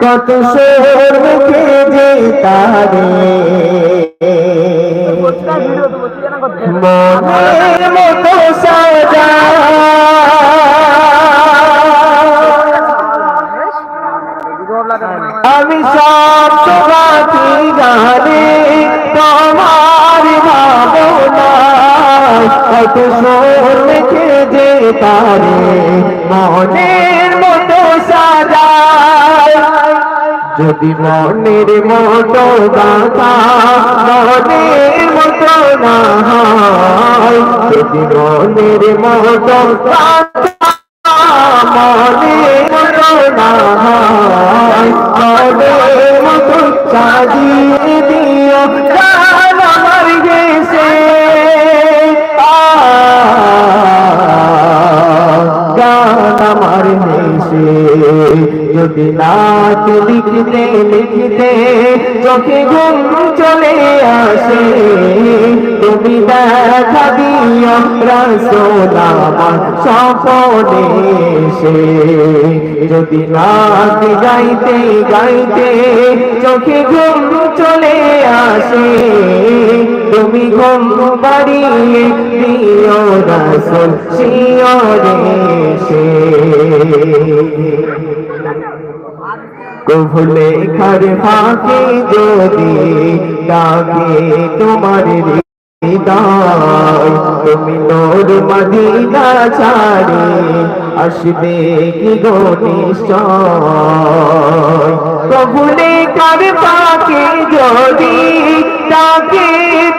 কত সোর মুখে মনের মতো সাজা। আমি সব তোমাকে গানে তোমার ভাবনা কত মনের মতো সাজায় যদি মনের মতো গাথা মনের মতো না হয়। যদি মনের মতো মনের মতো না মতো সাজিয়ে দিও লিখতে চোখে ঘুম চলে আসে। তুমি দেখা দিও রসোল আমার সপনে সে যদি নাচ গাইতে গাইতে চোখে ঘুম চলে আসে, তুমি ঘুম বাড়িয়ে দিও রসোল শিওরে সে কভুলে ঘর ফাঁকে যদি ডাকে তোমার হৃদয়, তুমি নোর মদিনা ছাড়ে আসবে কি গো নিশ্চয়? কভুলে ঘর ফাঁকে যদি ডাকে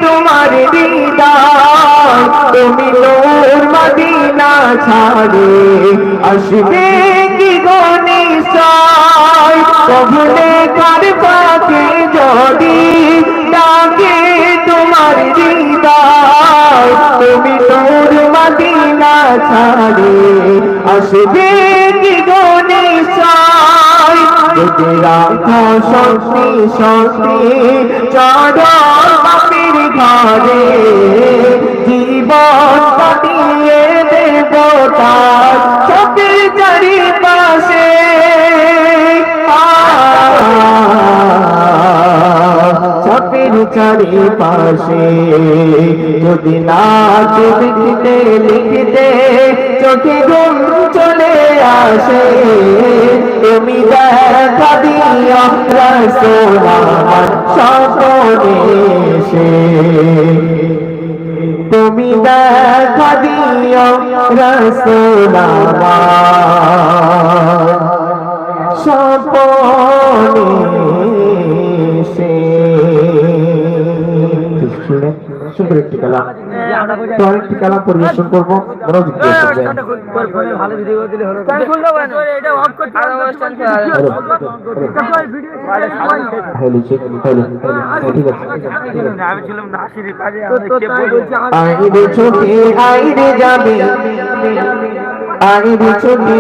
তোমার হৃদয়, তুমি নোর মদিনা ছাড়ে আসবে কি গো নিশ্চয় কবলে কার যদি ডাকে তোমার হৃদয় তুমি তোর মদিনা ছাড়ে, আসবে কি গো নিশ্চয় যদি রাখো শক্তি চরণ বাপির ঘরে জীবন কাটিয়ে দেব চোখের চারিপাশে চাপের চারিপাশে যদি নাচ লিখতে লিখতে চোখে ঘুম চলে আসে, তুমি দেখা দিও রসোল আমার সপনে সে তুমি দেখা আমার সুন্দর একটি খেলা তো আরেকটি খেলা পরিবেশন করব মনোযোগ দিয়ে শুনবেন। নাসিরের কাজে আইরে ছুটি আইরে যাবে আইরে ছুটি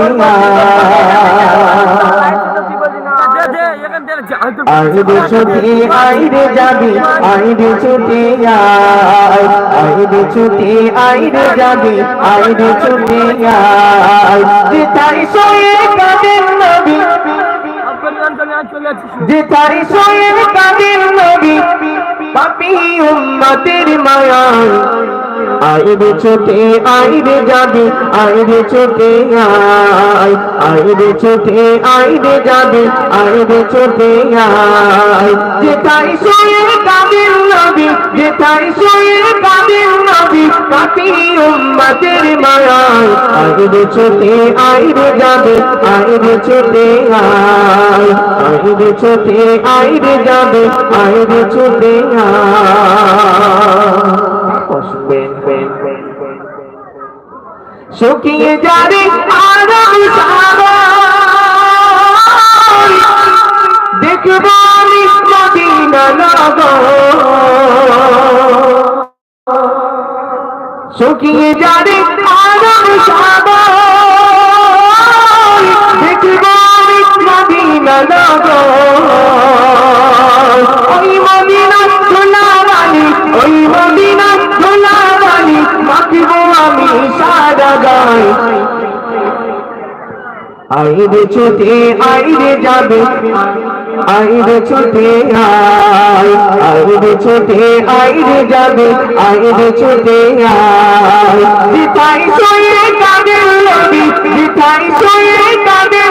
আইরে ছুটি আইরে যাবে আইরে ছুটি আয় আইরে ছুটি আইরে যাবে আইরে ছুটি আয় যেথায় শোয়ে কাদের নবী কাদের নবী পাপি উম্মতের মায়ায় আইরে ছোটে আইরে যাবে আইরে ছোটে আয়। আইরে ছোটে আইরে যাবে আইরে ছোটে আয়। যেথায় শোয়ে কাদের নবী, যেথায় শোয়ে কাদের নবী পাপি উম্মতের মায়ায়। আইরে ছোটে আইরে যাবে আইরে ছোটে আয়। আইরে ছোটে আইরে যাবে আইরে ছোটে আয়। বসবেন শুকিয়ে যাবে আরাম সাগর, দেখব আমি মদিনা নগর। শুকিয়ে যাবে আরাম সাগর, দেখব আমি মদিনা নগর। ধুলাবালি মাখিব আমি সারা গাই আইরে ছুটে আইরে যাবে আইরে ছুটে আয়। আইরে ছুটে আইরে যাবে আইরে ছুটে আয়। দিতাই সইরে কাদের নবী দিতাই সইরে কাদের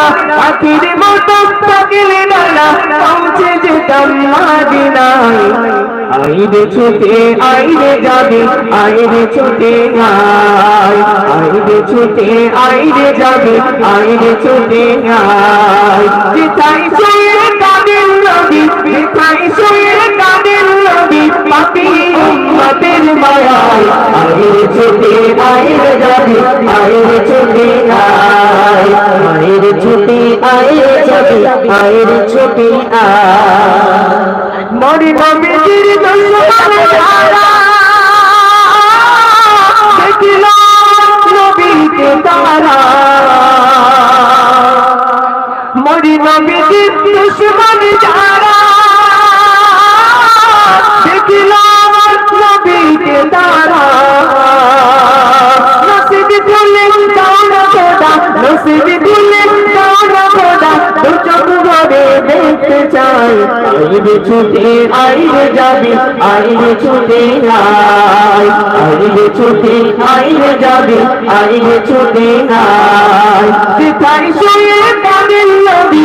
ডালা পাখির মতো পাগলে ডালা পৌঁছে যেতাম মাদিনায় আইরে ছুটে আইরে যাবে আইরে ছুটে আয় আইরে ছুটে আইরে যাবে আইরে ছুটে যেথাই শুয়ে কাদের নবী যেথাই শুয়ে কাদের নবী পাপি উম্মতের মায়ায়। ছুটে আইরে যাবে আইরে ছুটে আয় আইরে ছুটে আইরে যাবে আইরে ছুটে আয় মরি নবীজির দর্শন ছাড়া দেখিল নবীকে তারা চাই। আইরে ছুটে আইরে যাবে আইরে ছুটে নাই। আইরে ছুটে আইরে যাবি আইরে ছুটে নাই। যেথাই শুয়ে কাদের নবী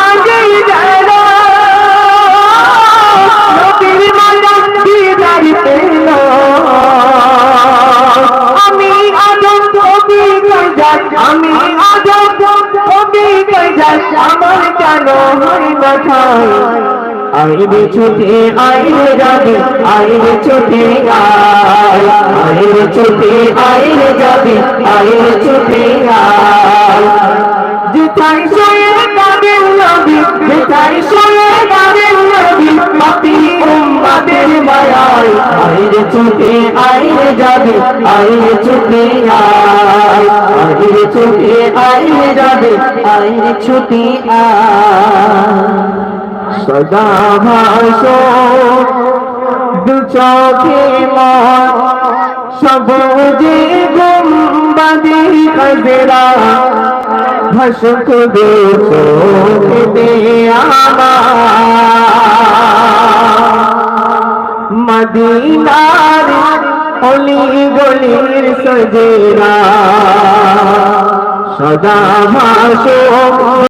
আমার হই খাই আইরে ছুটে আইরে যাবে আইরে ছুটে গায়। আইরে ছুটে আইরে যাবে আইরে ছুটে মায়ায় আইরে ছুটে আইরে যাবে, আইরে ছুটে আয়। আইরে ছুটে আইরে যাবে, আইরে ছুটে আয়। সদা ভাসো, দু চোখে মন সবুজে গুম্বাদি কজরা ভাসক দু চোখে আমার। মদিনার অলি গলির সজেরা সদা ভাসো।